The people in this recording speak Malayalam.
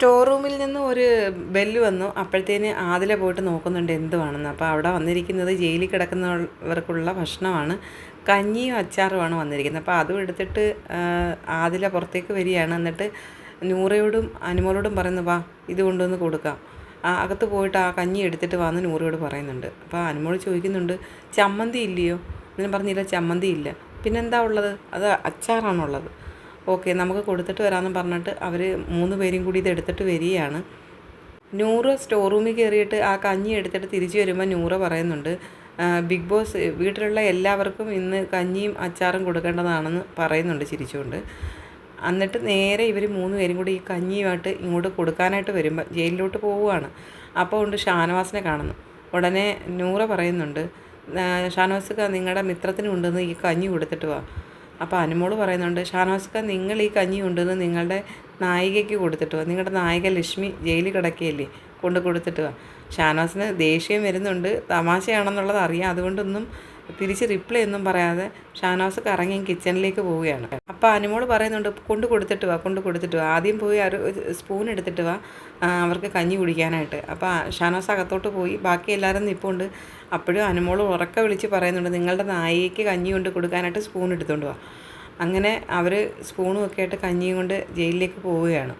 സ്റ്റോർ റൂമിൽ നിന്ന് ഒരു ബെല്ല് വന്നു. അപ്പോഴത്തേന് ആദില പോയിട്ട് നോക്കുന്നുണ്ട് എന്തുവാണെന്ന്. അപ്പോൾ അവിടെ വന്നിരിക്കുന്നത് ജയിലിൽ കിടക്കുന്നവർക്കുള്ള ഭക്ഷണമാണ്. കഞ്ഞിയും അച്ചാറുമാണ് വന്നിരിക്കുന്നത്. അപ്പോൾ അതും എടുത്തിട്ട് ആദില പുറത്തേക്ക് വരികയാണ്. എന്നിട്ട് നൂറയോടും അനുമോളോടും പറയുന്നു വാ ഇത് കൊണ്ടുവന്ന് കൊടുക്കാം. ആ, അകത്ത് പോയിട്ട് ആ കഞ്ഞി എടുത്തിട്ട് വന്ന് നൂറയോട് പറയുന്നുണ്ട്. അപ്പോൾ അനുമോൾ ചോദിക്കുന്നുണ്ട് ചമ്മന്തി ഇല്ലയോ? ഞാൻ പറഞ്ഞില്ല ചമ്മന്തി ഇല്ല. പിന്നെന്താ ഉള്ളത്? അത് അച്ചാറാണുള്ളത്. ഓക്കെ നമുക്ക് കൊടുത്തിട്ട് വരാമെന്ന് പറഞ്ഞിട്ട് അവർ മൂന്ന് പേരും കൂടി ഇത് എടുത്തിട്ട് വരികയാണ്. നൂറ് സ്റ്റോർ റൂമിൽ കയറിയിട്ട് ആ കഞ്ഞി എടുത്തിട്ട് തിരിച്ചു വരുമ്പോൾ നൂറ് പറയുന്നുണ്ട്. ബിഗ് ബോസ് വീട്ടിലുള്ള എല്ലാവർക്കും ഇന്ന് കഞ്ഞിയും അച്ചാറും കൊടുക്കേണ്ടതാണെന്ന് പറയുന്നുണ്ട് ചിരിച്ചുകൊണ്ട്. എന്നിട്ട് നേരെ ഇവർ മൂന്ന് പേരും കൂടി ഈ കഞ്ഞിയുമായിട്ട് ഇങ്ങോട്ട് കൊടുക്കാനായിട്ട് വരുമ്പോൾ ജയിലിലോട്ട് പോവുകയാണ്. അപ്പോൾ ഉണ്ട് ഷാനവാസിനെ കാണുന്നു. ഉടനെ നൂറ പറയുന്നുണ്ട് ഷാനവാസ് നിങ്ങളുടെ മിത്രത്തിനുണ്ടെന്ന് ഈ കഞ്ഞി കൊടുത്തിട്ട് വാ. അപ്പോൾ അനുമോൾ പറയുന്നുണ്ട് ഷാനോസ്ക നിങ്ങൾ ഈ കഞ്ഞി കൊണ്ടുവന്ന് നിങ്ങളുടെ നായികയ്ക്ക് കൊടുത്തിട്ട് വാ. നിങ്ങളുടെ നായിക ലക്ഷ്മി ജയിലിൽ കിടക്കുകയല്ലേ? കൊണ്ട് കൊടുത്തിട്ട് വാ. ഷാനോസിന് ദേഷ്യം വരുന്നുണ്ട്. തമാശയാണെന്നുള്ളത് അറിയാം. അതുകൊണ്ടൊന്നും തിരിച്ച് റിപ്ലൈ ഒന്നും പറയാതെ ഷാനവാസ് കറങ്ങി കിച്ചണിലേക്ക് പോവുകയാണ്. അപ്പോൾ അനുമോൾ പറയുന്നുണ്ട് കൊണ്ട് കൊടുത്തിട്ട് വാ കൊണ്ട് കൊടുത്തിട്ട് വാ. ആദ്യം പോയി ഒരു സ്പൂൺ എടുത്തിട്ട് വാ അവർക്ക് കഞ്ഞി കുടിക്കാനായിട്ട്. അപ്പോൾ ഷാനവാസ് അകത്തോട്ട് പോയി. ബാക്കി എല്ലാവരും നിൽപ്പുണ്ട് അപ്പോഴും അനുമോൾ ഉറക്ക വിളിച്ച് പറയുന്നുണ്ട് നിങ്ങളുടെ നായിക്ക് കഞ്ഞി കൊണ്ട് കൊടുക്കാനായിട്ട് സ്പൂൺ എടുത്തുകൊണ്ട് വാ. അങ്ങനെ അവർ സ്പൂണും ഒക്കെ ആയിട്ട് കഞ്ഞിയും കൊണ്ട് ജയിലിലേക്ക് പോവുകയാണ്.